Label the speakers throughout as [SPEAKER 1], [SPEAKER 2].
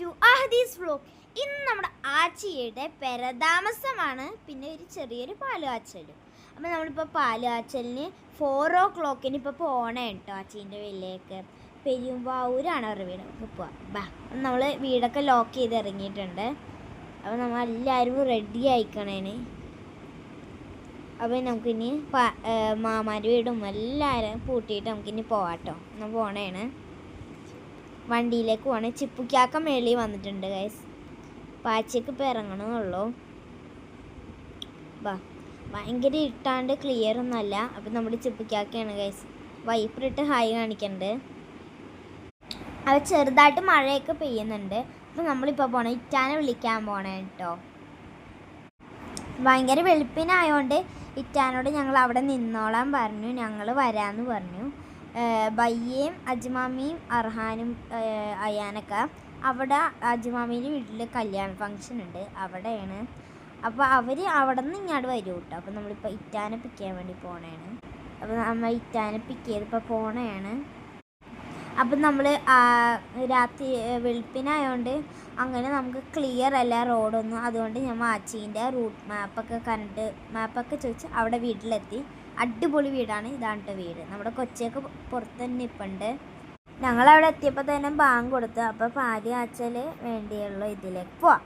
[SPEAKER 1] To അഹദീസ് vlog ഇന്ന് നമ്മുടെ ആച്ചിയുടെ പെരതാമസമാണ്. പിന്നെ ഒരു ചെറിയൊരു പാൽ കാച്ചലും അപ്പോൾ നമ്മളിപ്പോൾ പാൽ കാച്ചലിന് ഫോർ ഓ ക്ലോക്കിന് ഇപ്പോൾ പോകണേ കേട്ടോ ആച്ചീന്റെ വീട്ടിലേക്ക് പെരുമ്പാവൂരാണ് അവരുടെ വീട്. അപ്പോൾ പോവാം. ബാ നമ്മൾ വീടൊക്കെ ലോക്ക് ചെയ്ത് ഇറങ്ങിയിട്ടുണ്ട്. അപ്പോൾ നമ്മൾ എല്ലാവരും റെഡി ആയിക്കണേന്. അപ്പോൾ നമുക്കിനി മാമാരുടെ വീടും എല്ലാവരും പൂട്ടിയിട്ട് നമുക്കിനി പോവാട്ടോ എന്നാൽ പോണേണ് വണ്ടിയിലേക്ക് പോകണേ ചിപ്പുക്കാക്ക മേളിൽ വന്നിട്ടുണ്ട് ഗൈസ് പാച്ചയ്ക്ക് ഇപ്പോൾ ഇറങ്ങണമെന്നുള്ളൂ വാ ഭയങ്കര ഇട്ടാണ്ട് ക്ലിയർ ഒന്നല്ല അപ്പം നമ്മുടെ ചിപ്പുക്കാക്കയാണ് ഗൈസ് വൈപ്പറിട്ട് ഹായ് കാണിക്കണ്ട്. അവ ചെറുതായിട്ട് മഴയൊക്കെ പെയ്യുന്നുണ്ട്. അപ്പം നമ്മളിപ്പോൾ പോണേ ഇറ്റാനെ വിളിക്കാൻ പോണേ കേട്ടോ ഭയങ്കര വെളുപ്പിനായോണ്ട് ഇറ്റാനോട് ഞങ്ങൾ അവിടെ നിന്നോളാൻ പറഞ്ഞു. ഞങ്ങൾ വരാമെന്ന് പറഞ്ഞു. ബയ്യയും അജ്മാമിയും അർഹാനും അയാനൊക്കെ. അവിടെ അജ്മാമീന്റെ വീട്ടിൽ കല്യാണ ഫങ്ഷൻ ഉണ്ട്. അവിടെയാണ്. അപ്പോൾ അവർ അവിടെ നിന്ന് ഇങ്ങോട്ട് വരും കേട്ടോ അപ്പോൾ നമ്മളിപ്പോൾ ഇറ്റാനെ പിക്ക് ചെയ്യാൻ വേണ്ടി പോണേണ്. അപ്പോൾ നമ്മൾ ഇറ്റാനെ പിക്ക് ചെയ്തിപ്പോൾ പോണേണ്. അപ്പം നമ്മൾ രാത്രി വെളുപ്പിനായതുകൊണ്ട് അങ്ങനെ നമുക്ക് ക്ലിയർ അല്ല റോഡൊന്നും അതുകൊണ്ട് ഞാൻ മാച്ചീന്റെ റൂട്ട് മാപ്പൊക്കെ കണ്ട് മാപ്പൊക്കെ ചോദിച്ച് അവിടെ വീട്ടിലെത്തി. അടിപൊളി വീടാണ്. ഇതാണ് വീട്. നമ്മുടെ കൊച്ചിയൊക്കെ പുറത്ത് തന്നെ ഇപ്പുണ്ട് ഞങ്ങളവിടെ എത്തിയപ്പോൾ തന്നെ ബാങ്ക് കൊടുത്തു. അപ്പോൾ ഭാര്യ കാച്ചൽ വേണ്ടിയുള്ള ഇതിലേക്ക് പോവാം.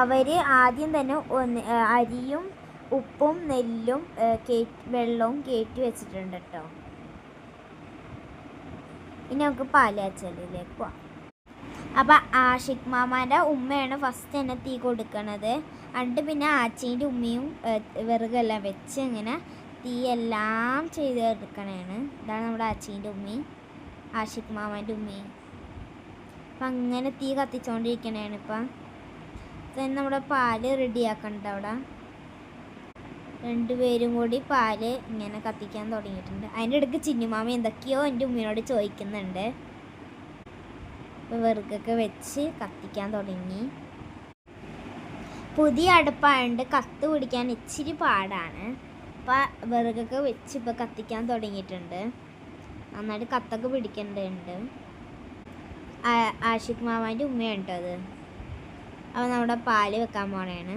[SPEAKER 1] അവർ ആദ്യം തന്നെ ഒന്ന് അരിയും ഉപ്പും നെല്ലും വെള്ളവും കയറ്റി വെച്ചിട്ടുണ്ട് കേട്ടോ ഇനി നമുക്ക് പാൽ കാച്ചലിലേക്ക് പോവാം. അപ്പം ആഷിഖ് മാമാന്റെ ഉമ്മയാണ് ഫസ്റ്റ് തന്നെ തീ കൊടുക്കണത്. എന്നിട്ട് പിന്നെ ആച്ചീന്റെ ഉമ്മയും വിറകെല്ലാം വെച്ച് ഇങ്ങനെ എല്ലാം ചെയ്ത് എടുക്കണേണ് ഇതാണ് നമ്മുടെ ആച്ചീന്റെ ഉമ്മയും ആഷിഖ് മാമാന്റെ ഉമ്മയും. അപ്പം അങ്ങനെ തീ കത്തിച്ചുകൊണ്ടിരിക്കണേണ് ഇപ്പം. തന്നെ നമ്മുടെ പാൽ റെഡിയാക്കണ്ട അവിടെ. രണ്ടുപേരും കൂടി പാൽ ഇങ്ങനെ കത്തിക്കാൻ തുടങ്ങിയിട്ടുണ്ട്. അതിന്റെ ഇടയ്ക്ക് ചിന്നുമാമ എന്തൊക്കെയോ എന്റെ ഉമ്മയോട് ചോദിക്കുന്നുണ്ട്. അപ്പോൾ വെറുകൊക്കെ വെച്ച് കത്തിക്കാൻ തുടങ്ങി. പുതിയ അടുപ്പായതുകൊണ്ട് കത്ത് പിടിക്കാൻ ഇച്ചിരി പാടാണ്. അപ്പോൾ വിറകൊക്കെ വെച്ച് ഇപ്പോൾ കത്തിക്കാൻ തുടങ്ങിയിട്ടുണ്ട്. നന്നായിട്ട് കത്തൊക്കെ പിടിക്കേണ്ടതുണ്ട്. ആഷിഖ് മാമാന്റെ ഉമ്മയാണ് കേട്ടോ അത്. അപ്പോൾ നമ്മുടെ പാൽ വെക്കാൻ പോണേണ്.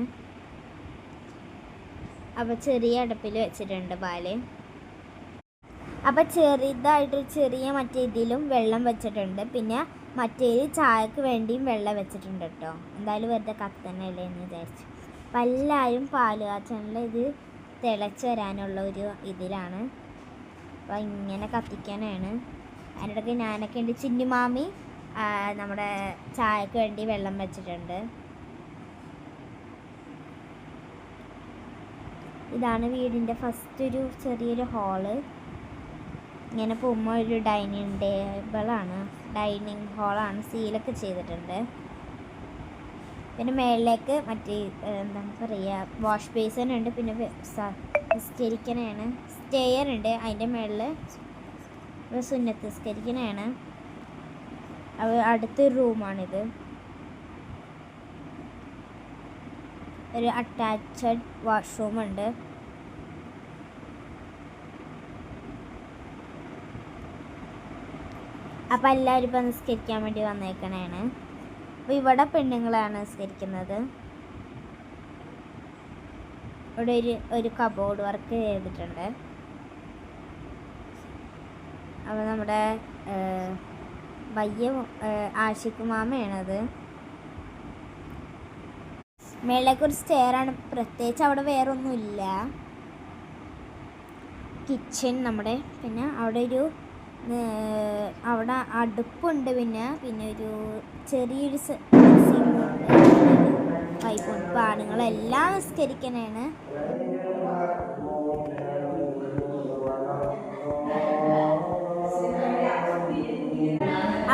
[SPEAKER 1] അപ്പോൾ ചെറിയ അടുപ്പിൽ വെച്ചിട്ടുണ്ട് പാൽ. അപ്പോൾ ചെറുതായിട്ട് ചെറിയ മറ്റേ ഇതിലും വെള്ളം വെച്ചിട്ടുണ്ട്. പിന്നെ മറ്റേത് ചായക്ക് വേണ്ടിയും വെള്ളം വെച്ചിട്ടുണ്ട് കേട്ടോ. എന്തായാലും വെറുതെ കത്തനല്ലേ എന്ന് വിചാരിച്ചു. അപ്പം എല്ലാവരും പാൽ ഇത് തിളച്ച് വരാനുള്ള ഒരു ഇതിലാണ്. അപ്പോൾ ഇങ്ങനെ കത്തിക്കാനാണ്. അതിനിടയ്ക്ക് ഞാനൊക്കെ ഉണ്ട് ചിന്നുമാമി നമ്മുടെ ചായക്ക് വേണ്ടി വെള്ളം വെച്ചിട്ടുണ്ട്. ഇതാണ് വീടിന്റെ ഫസ്റ്റ് ഒരു ചെറിയൊരു ഹാൾ ഇങ്ങനെ പോകുമ്പോൾ ഒരു ഡൈനിങ് ടേബിളാണ് ഡൈനിങ് ഹാളാണ് സീലൊക്കെ ചെയ്തിട്ടുണ്ട്. പിന്നെ മേളിലേക്ക് മറ്റേ എന്താണ് പറയുക വാഷ് ബേസൺ ഉണ്ട്. പിന്നെ നിസ്കരിക്കണയാണ്. സ്റ്റെയർ ഉണ്ട്. അതിന്റെ മേളിൽ സുന്നത്ത് അത് അടുത്തൊരു റൂമാണിത് ഒരു അറ്റാച്ച്ഡ് വാഷ്റൂം ഉണ്ട് അപ്പം എല്ലാവരും ഇപ്പം നിസ്കരിക്കാൻ വേണ്ടി വന്നേക്കണേണ്. അപ്പോൾ ഇവിടെ പെണ്ണുങ്ങളാണ് നിസ്കരിക്കുന്നത്. ഇവിടെ ഒരു ഒരു കബോർഡ് വർക്ക് ചെയ്തിട്ടുണ്ട്. അപ്പോൾ നമ്മുടെ വയ്യ ആഷിഖ് മാമയാണത്. മേളിലേക്ക് ഒരു സ്റ്റെയറാണ് പ്രത്യേകിച്ച് അവിടെ വേറൊന്നുമില്ല. കിച്ചൺ നമ്മുടെ പിന്നെ അവിടെ ഒരു അവിടെ അടുപ്പുണ്ട് പിന്നെ പിന്നെ ഒരു ചെറിയൊരു പൈപ്പുണ്ട് ഇപ്പം ആണുങ്ങളെല്ലാം നിസ്കരിക്കണേണ്.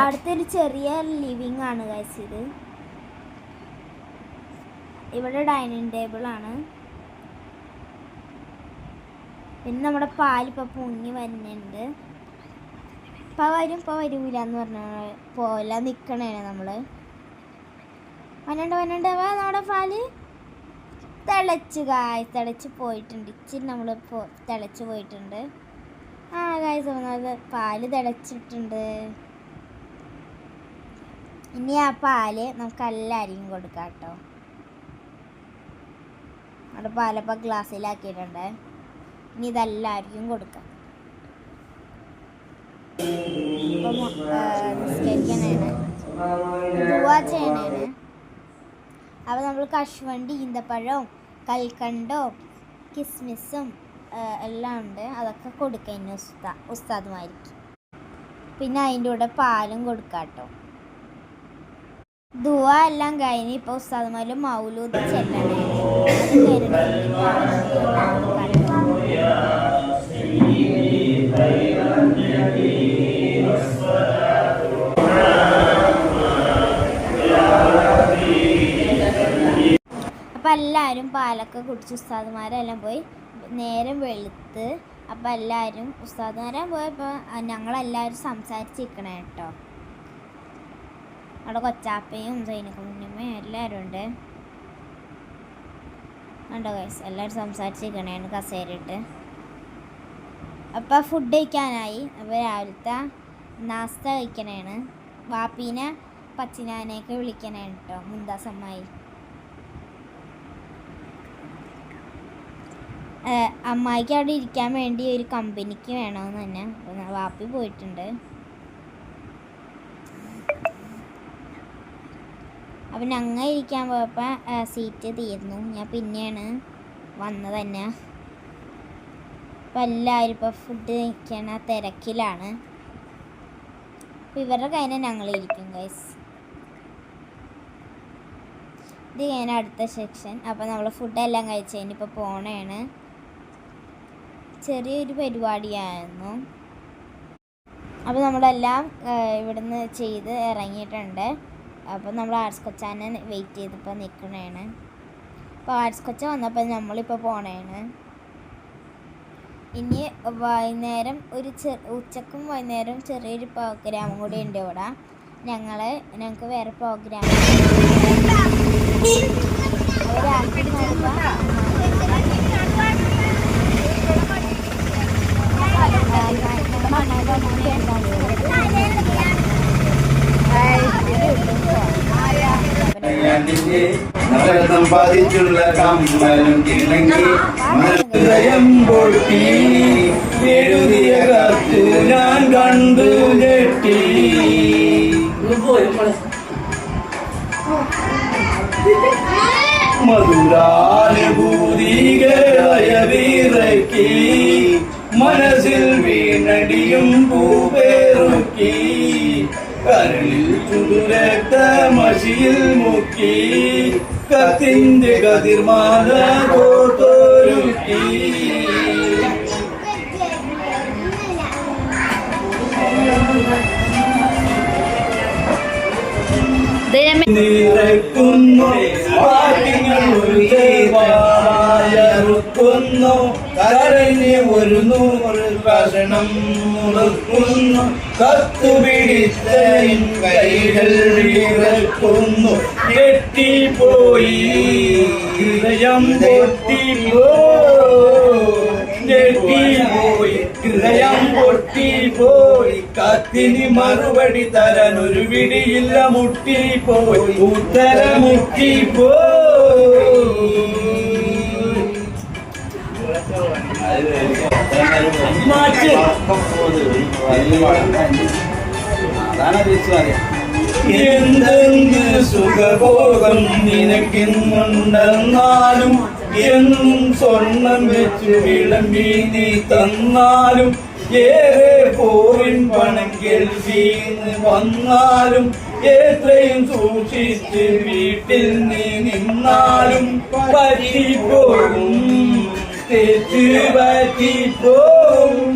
[SPEAKER 1] അവിടുത്തെ ഒരു ചെറിയ ലിവിങ് ആണ് ഗൈസ് ഇത്. ഇവിടെ ഡൈനിങ് ടേബിൾ ആണ്. പിന്നെ നമ്മുടെ പാലിപ്പം പൊങ്ങി വരുന്നുണ്ട്. ഇപ്പം വരും ഇപ്പം വരൂല എന്ന് പറഞ്ഞ പോലെ നിൽക്കണേനെ നമ്മൾ വനണ്ട വനണ്ട വാ നമ്മുടെ പാൽ. തിളച്ച് കായ് തിളച്ച് പോയിട്ടുണ്ട്. ഇച്ചിരി നമ്മൾ തിളച്ച് പോയിട്ടുണ്ട്. ആ കായ് നമ്മുടെ പാൽ തിളച്ചിട്ടുണ്ട്. ഇനി ആ പാൽ നമുക്ക് എല്ലാവർക്കും കൊടുക്കാം കേട്ടോ. നമ്മുടെ പാലപ്പം ഗ്ലാസ്സിലാക്കിയിട്ടുണ്ട് ഇനി ഇതെല്ലാവർക്കും കൊടുക്കാം. ഇപ്പം നിസ്കരിക്കാനാണ്. ദുവാ അപ്പോൾ നമ്മൾ കശുവണ്ടി ഈന്തപ്പഴവും കൽക്കണ്ടവും കിസ്മിസും എല്ലാം ഉണ്ട്. അതൊക്കെ കൊടുക്കാം ഇനി ഉസ്താ ഉസ്താദുമായിരിക്കും പിന്നെ അതിന്റെ കൂടെ പാലും കൊടുക്കാം കേട്ടോ ദുവ എല്ലാം കഴിഞ്ഞ് ഇപ്പോൾ ഉസ്താദുമാരും മൗലൂദ് ചെല്ലണേ എല്ലാവരും പാലൊക്കെ കുടിച്ച് ഉസ്താദുമാരെല്ലാം പോയി നേരം വെളുത്ത് അപ്പം എല്ലാവരും ഉസ്താദുമാരാൻ പോയപ്പോൾ ഞങ്ങളെല്ലാവരും സംസാരിച്ചിരിക്കണേ കേട്ടോ. അവിടെ കൊച്ചാപ്പയും സൈനിക്കുഞ്ഞമ്മയും എല്ലാവരും ഉണ്ട്. ഉണ്ടോ ഗൈസ് എല്ലാവരും സംസാരിച്ചിരിക്കണേണ് കസേരയിട്ട്. അപ്പോൾ ഫുഡ് കഴിക്കാനായി. അപ്പോൾ രാവിലത്തെ നാസ്ത കഴിക്കണേണ്. വാപ്പീനെ പച്ചിനാനെയൊക്കെ വിളിക്കണേ കേട്ടോ മുന്താസമ്മായി അമ്മായിക്ക് അവിടെ ഇരിക്കാൻ വേണ്ടി ഒരു കമ്പനിക്ക് വേണമെന്ന് തന്നെ വാപ്പി പോയിട്ടുണ്ട്. അപ്പം ഞങ്ങൾ ഇരിക്കാൻ പോയപ്പോൾ സീറ്റ് തീർന്നു. ഞാൻ പിന്നെയാണ് വന്നത് തന്നെ. അപ്പം എല്ലാവരും ഇപ്പോൾ ഫുഡ് കഴിക്കണ തിരക്കിലാണ്. അപ്പം ഇവരുടെ കയ്യിൽ ഞങ്ങൾ ഇരിക്കും ഗൈസ് ഇത് കഴിഞ്ഞ അടുത്ത സെക്ഷൻ അപ്പോൾ നമ്മൾ ഫുഡെല്ലാം കഴിച്ച് കഴിഞ്ഞിപ്പോൾ പോണേണ്. ചെറിയൊരു പരിപാടിയായിരുന്നു. അപ്പോൾ നമ്മളെല്ലാം ഇവിടുന്ന് ചെയ്ത് ഇറങ്ങിയിട്ടുണ്ട്. അപ്പോൾ നമ്മൾ ആർട്സ് കൊച്ചാനെ വെയിറ്റ് ചെയ്തിപ്പോൾ നിൽക്കണേണ് അപ്പോൾ ആർട്സ് കൊച്ച വന്നപ്പോൾ നമ്മളിപ്പോൾ പോണേണ്. ഇനി വൈകുന്നേരം ഒരു ചെ ഉച്ചക്കും വൈകുന്നേരം ചെറിയൊരു പ്രോഗ്രാമും കൂടി ഉണ്ട് ഇവിടെ. ഞങ്ങൾ ഞങ്ങൾക്ക് വേറെ പ്രോഗ്രാം രാത്രി
[SPEAKER 2] സമ്പാദിച്ചുള്ള കമ്മലും കിണങ്ങി ഹൃദയം പൊട്ടി എഴുതിയ കത്ത് ഞാൻ കണ്ടു ഞെട്ടി മധുരാനുഭൂതികളയവിറക്കി മനസ്സിൽ വീണടിയും പൂവേറുക്കി കരളിൽ ചുടുരക്ത മഷിയിൽ മുക്കി കത്തിന്റെ കതിർമാല കോർത്തൊരുക്കി നിറയ്ക്കുന്നു പാട്ടിങ്ങൾ ഒരു ദേവായറുക്കുന്നു കരഞ്ഞ് ഒരു നൂറ് കഷണം മുറുക്കുന്നു. കത്തുപിടിച്ച കൈകൾ വിറക്കുന്നു. ഞെട്ടിപ്പോയി ഹൃദയം ഞെട്ടിപ്പോയി ഹൃദയം പൊട്ടിപ്പോയി കത്തിന് മറുപടി തരാൻ ഒരു വിടിയില്ല മുട്ടിപ്പോയി ഉത്തരം എന്തെന്ന് സുഖഭോഗം നിനക്കിന്നുണ്ടെന്നാലും എന്നും സ്വർണം വെച്ച് വിളമ്പി നീ തന്നാലും ഏറെ പോവിൻ പണം ഗൾഫീന്ന് വന്നാലും എത്രയും സൂക്ഷിച്ച് വീട്ടിൽ നീ നിന്നാലും പറ്റിപ്പോകും തെറ്റ് പറ്റിപ്പോകും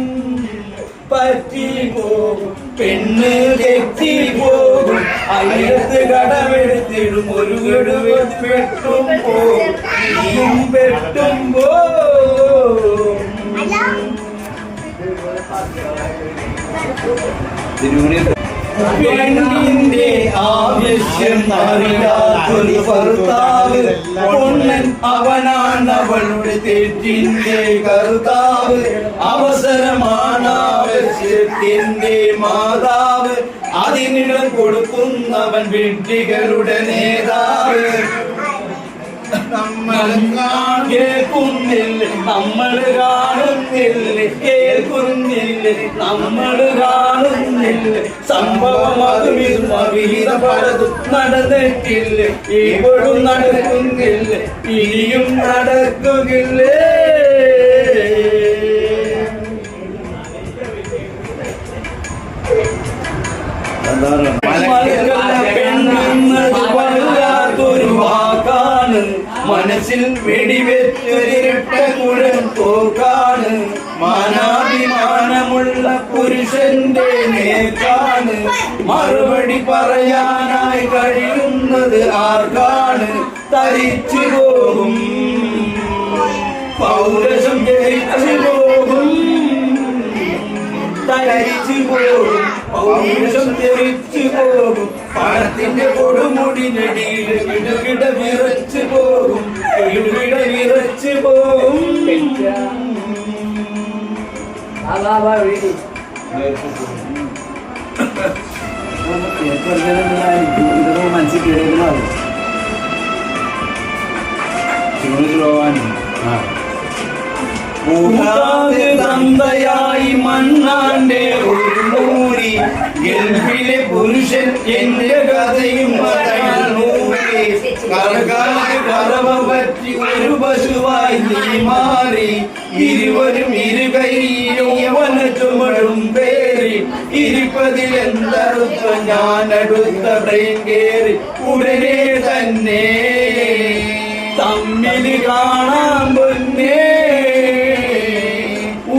[SPEAKER 2] പറ്റിപ്പോകും പെണ്ണ് തെറ്റിപ്പോകും അയ്യത്ത് കടമെടുത്തിടും. ഒരു ഗഡു പെട്ടും പോകും നീയും പെട്ടും പോകും പെണ്ണിന്റെ ആവശ്യം അറിയാത്തൊരു ഭർത്താവ്. പൊണ്ണൻ അവനാണ് അവളുടെ തെറ്റിന്റെ കർത്താവ്. അവസരമാണ് ആവശ്യത്തിന്റെ മാതാവ്. അതിനിടം കൊടുക്കുന്നവൻ വിഡ്ഢികളുടെ നേതാവ്. നമ്മൾ കേൾക്കുന്നില്ല നമ്മൾ കാണുന്നില്ല കേൾക്കുന്നില്ല നമ്മൾ കാണുന്നില്ല. സംഭവം അതും ഇതും അവിഹിത പലതും നടന്നിട്ടില്ല. ഇപ്പോഴും നടക്കുന്നില്ല ഇനിയും നടക്കുകയില്ലേ പെണ്ണെന്നത് മനസ്സിൽ വെടിവെച്ചൊരിട്ട കുഴൽ തോക്കാണ് മാനാഭിമാനമുള്ള പുരുഷന്റെ നേക്കാണ് മറുപടി പറയാനായി കഴിയുന്നത് ആർക്കാണ്? തരിച്ചു പോകും. പൗരസം ജയിച്ചു പോകും. തരിച്ചു പോകും. പൗരസം ജയിച്ചു പോകും. പണത്തിന്റെ കൊടുമുടി നടിയിൽ വിടവിട വിറച്ചു പോകും. വിറച്ചു തന്തയായി മണ്ണാന്റെ മൂരി ഗൾഫിലെ പുരുഷൻ എന്റെ കഥയും കറകാതെ കറവ നീ മാറി ഇരുവരും ഇരുകൈയും യവന ചുമടും പേരി ഇരിപ്പതിൽ എന്തറുത്ത ഞാൻ അടുത്ത ബ്രെയിൻ കേറി. ഉടനെ തന്നെ തമ്മിൽ കാണാൻ പൊന്നേ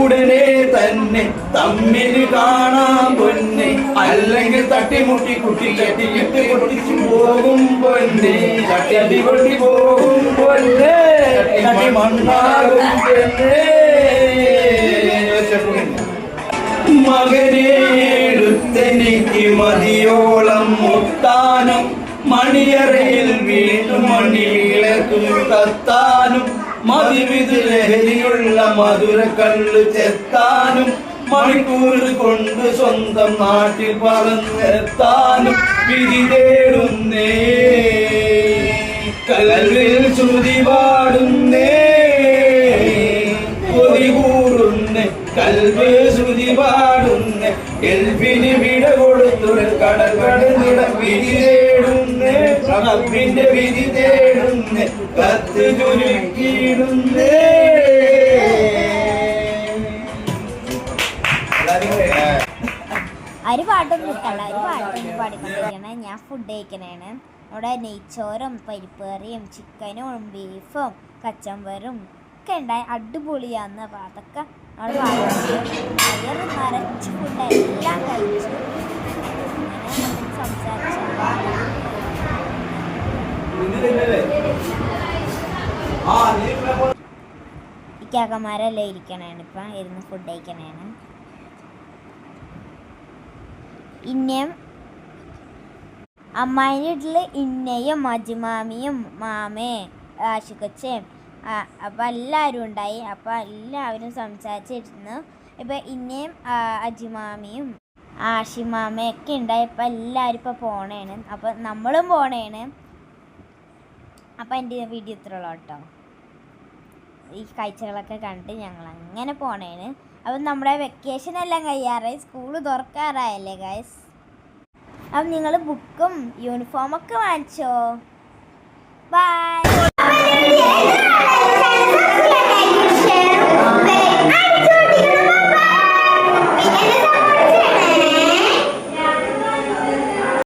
[SPEAKER 2] ഉടനെ തന്നെ തമ്മിൽ കാണാൻ പൊന്നെ അല്ലെങ്കിൽ തട്ടിമുട്ടി കുട്ടി ചട്ടിയിട്ട് പൊട്ടിച്ചു പോകും പൊന്നെ ചട്ടി പൊട്ടി പോകും പൊന്നെ ചട്ടി മണ്ണാകും പൊന്നെ മകനെ എടുത്തെനിക്ക് മതിയോളം മുത്താനും മണിയറയിൽ വീണ്ടും മണിവിളക്കും കത്താനും മതിവിധ ലഹരിയുള്ള മധുര കള്ളു ചെത്താനും മണിക്കൂർ കൊണ്ട് സ്വന്തം നാട്ടിൽ പറന്നെത്താനും വിധി തേടുന്നേ. കല്ലിൽ ശ്രുതി പാടുന്നെ എൽഫിന് വിട കൊടുത്തൊരു കടൽ കടന്നിട വിധി തേടുന്ന. റബ്ബിന്റെ വിധി തേടുന്ന. കത്ത് ചുരുക്കിയിടുന്നേ.
[SPEAKER 1] അരി പാട്ടൊന്നും ഇഷ്ടമല്ല അരി പാട്ടൊന്നും പാടിക്കൊണ്ടിരിക്കണേ. ഞാൻ ഫുഡ് കഴിക്കണേണ്. അവിടെ നെയ്ച്ചോറും പരിപ്പ് കറിയും ചിക്കനും ബീഫും കച്ചമ്പറും ഒക്കെ ഉണ്ടായി. അടിപൊളിയാന്ന്. അപ്പം അതൊക്കെ നമ്മൾ വയറ് നിറച്ച് ഫുഡ് എല്ലാം കഴിച്ചു സംസാരിച്ചു ഇക്കാക്കന്മാരെല്ലാം ഇരിക്കണേണ് ഇപ്പം ഇരുന്ന് ഫുഡ് കഴിക്കണേണ്. ഇന്നയും അമ്മായിന്റെ വീട്ടിൽ ഇന്നയും അജിമാമിയും മാമേ ആശിക്കൊച്ചയും അപ്പം എല്ലാവരും ഉണ്ടായി. അപ്പോൾ എല്ലാവരും സംസാരിച്ചിരുന്നു. ഇപ്പം ഇന്നേം അജിമാമിയും ആഷിമാമയൊക്കെ ഉണ്ടായി. അപ്പം എല്ലാവരും ഇപ്പം പോണേണ്. അപ്പോൾ നമ്മളും പോണേണ്. അപ്പം എന്റെ വീഡിയോ ഇത്ര കേട്ടോ. ഈ കാഴ്ചകളൊക്കെ കണ്ട് ഞങ്ങൾ അങ്ങനെ പോണേണ്. അപ്പം നമ്മുടെ വെക്കേഷൻ എല്ലാം കഴിയാറായി. സ്കൂൾ തുറക്കാറായല്ലേ ഗൈസ് അപ്പം നിങ്ങൾ ബുക്കും യൂണിഫോമൊക്കെ വാങ്ങിച്ചോ? ബൈ